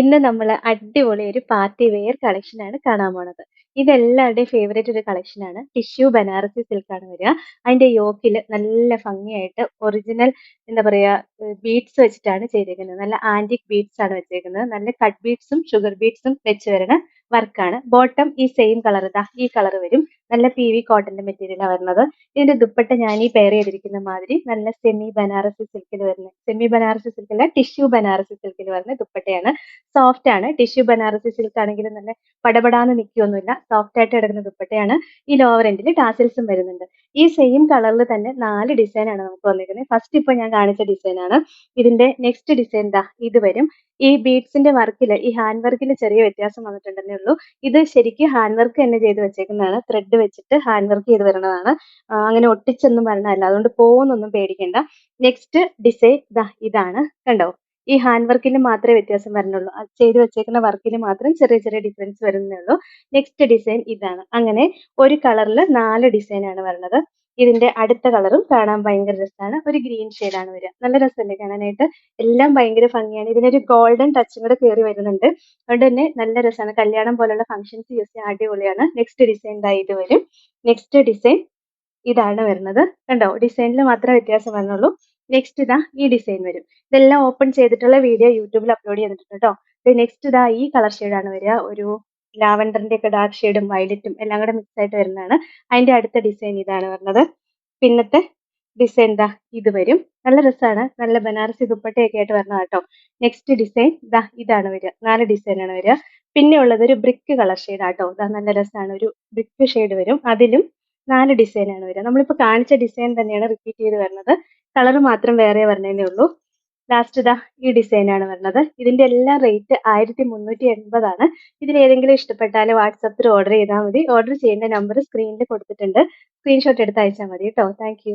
ഇന്ന് നമ്മൾ അടിപൊളി ഒരു പാർട്ടി വെയർ കളക്ഷൻ ആണ് കാണാൻ പോണത്. ഇതെല്ലാവരുടെയും ഫേവറേറ്റ് ഒരു കളക്ഷൻ ആണ്. ടിഷ്യൂ ബനാറസി സിൽക്ക് ആണ് വരിക. അതിന്റെ യോക്കിൽ നല്ല ഭംഗിയായിട്ട് ഒറിജിനൽ എന്താ പറയാ ബീഡ്സ് വെച്ചിട്ടാണ് ചെയ്തേക്കുന്നത്. നല്ല ആന്റിക് ബീഡ്സ് ആണ് വെച്ചേക്കുന്നത്. നല്ല കട്ട് ബീഡ്സും ഷുഗർ ബീഡ്സും വെച്ച് വരുന്ന വർക്കാണ്. ബോട്ടം ഈ സെയിം കളർ ഇതാ ഈ കളർ വരും. നല്ല പി വി കോട്ടന്റെ മെറ്റീരിയലാണ് വരുന്നത്. ഇതിന്റെ ദുപ്പട്ട ഞാൻ ഈ പെയർ ചെയ്തിരിക്കുന്ന മാതിരി നല്ല സെമി ബനാറസി സിൽക്കിൽ വരുന്ന സെമി ബനാറസി സിൽക്ക് അല്ല ടിഷ്യൂ ബനാറസി സിൽക്കിൽ വരുന്ന ദുപ്പട്ടയാണ്. സോഫ്റ്റ് ആണ്. ടിഷ്യൂ ബനാറസി സിൽക്ക് ആണെങ്കിലും നല്ല പടപടാന്ന് നിൽക്കുകയൊന്നുമില്ല. സോഫ്റ്റ് ആയിട്ട് കിടക്കുന്ന ദുപ്പട്ടയാണ്. ഈ ലോവർ എൻഡിൽ ടാസിൽസും വരുന്നുണ്ട്. ഈ സെയിം കളറിൽ തന്നെ നാല് ഡിസൈൻ ആണ് നമുക്ക് വന്നിരിക്കുന്നത്. ഫസ്റ്റ് ഇപ്പോൾ ഞാൻ കാണിച്ച ഡിസൈൻ ആണ്. ഇതിന്റെ നെക്സ്റ്റ് ഡിസൈൻ ദാ ഇത് വരും. ഈ ബീഡ്സിന്റെ വർക്കിൽ ഈ ഹാൻഡ് വർക്കിൽ ചെറിയ വ്യത്യാസം വന്നിട്ടുണ്ടെന്നേ ഉള്ളൂ. ഇത് ശരിക്കും ഹാൻഡ് വർക്ക് തന്നെ ചെയ്ത് വെച്ചേക്കുന്നതാണ്. ത്രെഡ് വെച്ചിട്ട് ഹാൻഡ് വർക്ക് ചെയ്ത് വരുന്നതാണ്. അങ്ങനെ ഒട്ടിച്ചൊന്നും വരണതല്ല. അതുകൊണ്ട് പോകുന്നൊന്നും പേടിക്കേണ്ട നെക്സ്റ്റ് ഡിസൈൻ ദാ ഇതാണ്. കണ്ടോ? ഈ ഹാൻഡ് വർക്കിൽ മാത്രമേ വ്യത്യാസം വരുന്നുള്ളൂ. അത് ചെയ്ത് വെച്ചേക്കുന്ന വർക്കിൽ മാത്രം ചെറിയ ചെറിയ ഡിഫറൻസ് വരുന്നേ ഉള്ളൂ. നെക്സ്റ്റ് ഡിസൈൻ ഇതാണ്. അങ്ങനെ ഒരു കളറിൽ നാല് ഡിസൈനാണ് വരുന്നത്. ഇതിന്റെ അടുത്ത കളറും കാണാൻ ഭയങ്കര രസമാണ്. ഒരു ഗ്രീൻ ആണ് വരിക. നല്ല രസമല്ലേ കാണാനായിട്ട്? എല്ലാം ഭയങ്കര ഭംഗിയാണ്. ഇതിനൊരു ഗോൾഡൻ ടച്ചും കൂടെ കയറി വരുന്നുണ്ട്. അതുകൊണ്ട് തന്നെ നല്ല രസമാണ്. കല്യാണം പോലുള്ള ഫംഗ്ഷൻസ് യൂസ് ചെയ്യാൻ അടിപൊളിയാണ്. നെക്സ്റ്റ് ഡിസൈൻ ഇതായിട്ട് ഇത് വരും. നെക്സ്റ്റ് ഡിസൈൻ ഇതാണ് വരുന്നത്. കണ്ടോ? ഡിസൈനിൽ മാത്രമേ വ്യത്യാസം വരുന്നുള്ളൂ. നെക്സ്റ്റ് ഇതാ ഈ ഡിസൈൻ വരും. ഇതെല്ലാം ഓപ്പൺ ചെയ്തിട്ടുള്ള വീഡിയോ യൂട്യൂബിൽ അപ്ലോഡ് ചെയ്തിട്ടുണ്ട് കേട്ടോ. നെക്സ്റ്റ് ഇതാ ഈ കളർ ആണ് വരിക. ഒരു ലാവൻഡറിന്റെ ഒക്കെ ഡാർക്ക് ഷെയ്ഡും വയലറ്റും എല്ലാം കൂടെ മിക്സ് ആയിട്ട് വരുന്നതാണ്. അതിന്റെ അടുത്ത ഡിസൈൻ ഇതാണ് വരുന്നത്. പിന്നത്തെ ഡിസൈൻ ദാ ഇത് വരും. നല്ല രസമാണ്. നല്ല ബനാറസി ദുപ്പട്ടയൊക്കെ ആയിട്ട് വരണം കേട്ടോ. നെക്സ്റ്റ് ഡിസൈൻ ദാ ഇതാണ് വരിക. നാല് ഡിസൈനാണ് വരിക. പിന്നെ ഉള്ളത് ഒരു ബ്രിക്ക് കളർ ഷെയ്ഡ് ആട്ടോ. ദാ നല്ല രസമാണ്. ഒരു ബ്രിക്ക് ഷെയ്ഡ് വരും. അതിലും നാല് ഡിസൈനാണ് വരിക. നമ്മളിപ്പോൾ കാണിച്ച ഡിസൈൻ തന്നെയാണ് റിപ്പീറ്റ് ചെയ്ത് വരുന്നത്. കളർ മാത്രം വേറെ വരണേ ഉള്ളൂ. ലാസ്റ്റ് ഇതാ ഈ ഡിസൈൻ ആണ് വരുന്നത്. ഇതിന്റെ എല്ലാം റേറ്റ് ആയിരത്തി മുന്നൂറ്റി എൺപതാണ്. ഇതിൽ ഏതെങ്കിലും ഇഷ്ടപ്പെട്ടാൽ വാട്സാപ്പിൽ ഓർഡർ ചെയ്താൽ മതി. ഓർഡർ ചെയ്യേണ്ട നമ്പർ സ്ക്രീനിൽ കൊടുത്തിട്ടുണ്ട്. സ്ക്രീൻഷോട്ട് എടുത്ത് അയച്ചാൽ മതി കേട്ടോ. താങ്ക്.